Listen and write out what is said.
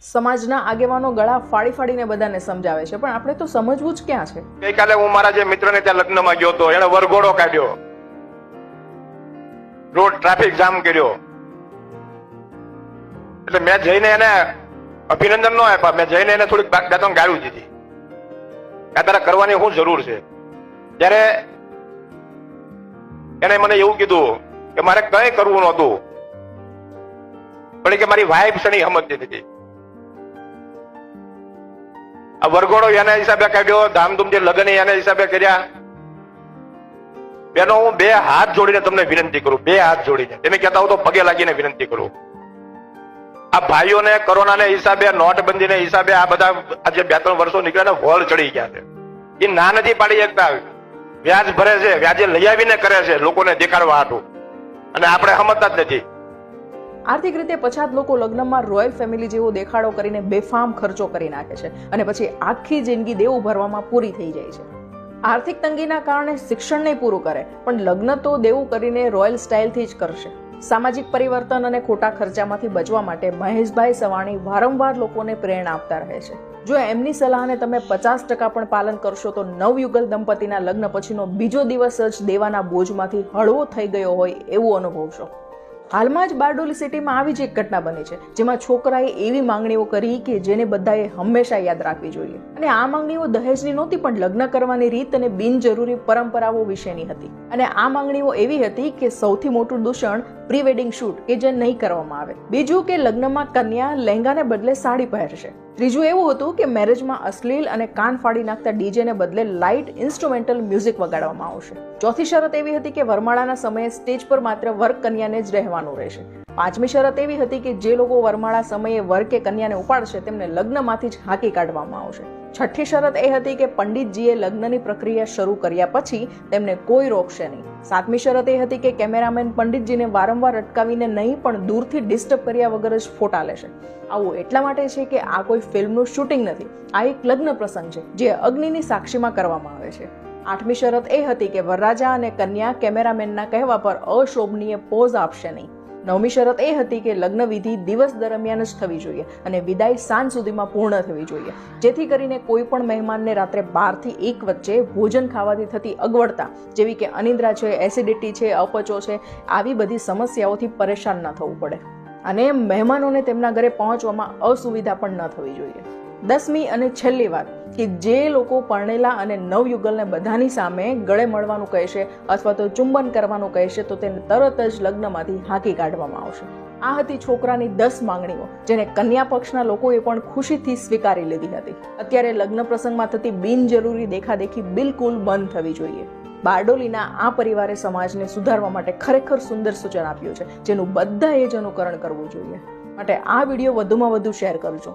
સમાજના આગેવાનો ગળા ફાડી ફાડીને બધાને સમજાવે છે. પણ આપણે તો સમજવું જ ક્યાં છે? ગઈકાલે હું મારા જે મિત્રને ત્યાં લગ્નમાં ગયો હતો એને વરઘોડો કાઢ્યો. રોડ ટ્રાફિક જામ કર્યો. એટલે મેં જઈને એને અભિનંદન નો આપ્યા, મેં જઈને એને થોડીક બે ત્રણ ગાળું દીધી. આ તારે કરવાની શું જરૂર છે? ત્યારે એને મને એવું કીધું કે મારે કઈ કરવું નહોતું. પણ કે મારી વાઈફ સણી સમજતી નથી આ વરઘોડો એના હિસાબે કાઢ્યો ધામધૂમથી લગ્ન એના હિસાબે કર્યા. બેનો, હું બે હાથ જોડીને તમને વિનંતી કરું, બે હાથ જોડીને. તમે કહેતા હો તો પગે લાગીને વિનંતી કરું. આ ભાઈઓને કોરોનાને હિસાબે, નોટબંધીને હિસાબે આ બધા આજે બે ત્રણ વર્ષો નીકળ્યા ને, વળ ચડી ગયા છે. એ ના નથી પાડી શકતા. વ્યાજ ભરે છે, વ્યાજે લઈ આવીને કરે છે, લોકોને દેખાડવા હાટું. અને આપણે સમજતા જ નથી. આર્થિક રીતે પછાત લોકો લગ્નમાં રોયલ ફેમિલી જેવો દેખાડો કરીને બેફામ ખર્ચો કરી નાખે છે અને પછી આખી જિંદગી દેવું ભરવામાં પૂરી થઈ જાય છે. આર્થિક તંગીના કારણે શિક્ષણ નહીં પૂરું કરે, પણ લગ્ન તો દેવું કરીને રોયલ સ્ટાઇલથી જ કરશે. સામાજિક પરિવર્તન અને ખોટા ખર્ચામાંથી બચવા માટે મહેશભાઈ સવાણી વારંવાર લોકોને પ્રેરણા આપતા રહે છે. જો એમની સલાહને તમે પચાસ ટકા પણ પાલન કરશો તો નવયુગલ દંપતીના લગ્ન પછીનો બીજો દિવસ જ દેવાના બોજમાંથી હળવો થઈ ગયો હોય એવું અનુભવશો. હાલમાં જ બારડોલી સિટીમાં આવી જ એક ઘટના બની છે, જેમાં છોકરાએ એવી માંગણીઓ કરી કે જેને બધાએ હંમેશા યાદ રાખવી જોઈએ. અને આ માંગણીઓ દહેજની નહોતી, પણ લગ્ન કરવાની રીત અને બિનજરૂરી પરંપરાઓ વિશેની હતી. અને આ માંગણીઓ એવી હતી કે સૌથી મોટું દૂષણ પ્રી વેડિંગ શૂટ, કે જે નહીં કરવામાં આવે. બીજું કે લગ્નમાં કન્યા લહેંગાને બદલે સાડી પહેરશે. ત્રીજું એવું હતું કે મેરેજમાં અશ્લીલ અને કાન ફાડી નાખતા ડીજેને બદલે લાઇટ ઇન્સ્ટ્રુમેન્ટલ મ્યુઝિક વગાડવામાં આવશે. ચોથી શરત એવી હતી કે વરમાળાના સમયે સ્ટેજ પર માત્ર વર કન્યાને જ રહેવાનું રહેશે. પાંચમી શરત એવી હતી કે જે લોકો વરમાળા સમયે વર કે કન્યાને ઉપાડશે તેમને લગ્નમાંથી જ હાંકી કાઢવામાં આવશે. છઠ્ઠી શરત એ હતી કે પંડિતજીએ લગ્નની પ્રક્રિયા શરૂ કર્યા પછી તેમને કોઈ રોકશે નહીં. સાતમી શરત એ હતી કે કેમેરામેન પંડિતજીને વારંવાર અટકાવીને નહીં પણ દૂરથી ડિસ્ટર્બ કર્યા વગર જ ફોટા લેશે. આવું એટલા માટે છે કે આ કોઈ ફિલ્મનું શૂટિંગ નથી. આ એક લગ્ન પ્રસંગ છે, જે અગ્નિની સાક્ષીમાં કરવામાં આવે છે. આઠમી શરત એ હતી કે વરરાજા અને કન્યા કેમેરામેનના કહેવા પર અશોભનીય પોઝ આપશે નહીં. નવમી શરત એ હતી કે લગ્ન વિધિ દિવસ દરમિયાન જ થવી જોઈએ અને વિદાય સાંજ સુધીમાં પૂર્ણ થવી જોઈએ. જેથી કરીને કોઈ પણ મહેમાનને રાત્રે બારથી એક વચ્ચે ભોજન ખાવાથી થતી અગવડતા, જેવી કે અનિદ્રા છે એસિડિટી છે, અપચો છે, આવી બધી સમસ્યાઓથી પરેશાન ન થવું પડે. અને મહેમાનોને તેમના ઘરે પહોંચવામાં અસુવિધા પણ ન થવી જોઈએ. દસમી અને છેલ્લી વાત, કે જે લોકો પરણેલા અને નવયુગલને બધાની સામે ગળે મળવાનું કહેશે અથવા તો ચુંબન કરવાનું કહેશે, તો તેને તરત જ લગ્નમાંથી હાંકી કાઢવામાં આવશે. આ હતી છોકરાની દસ માંગણીઓ, જેને કન્યા પક્ષના લોકોએ પણ ખુશીથી સ્વીકારી લીધી હતી. અત્યારે લગ્ન પ્રસંગમાં થતી બિનજરૂરી દેખાદેખી બિલકુલ બંધ થવી જોઈએ. બારડોલીના આ પરિવારે સમાજને સુધારવા માટે ખરેખર સુંદર સૂચન આપ્યું છે, જેનું બધાએ જ અનુકરણ કરવું જોઈએ. માટે આ વીડિયો વધુમાં વધુ શેર કરજો.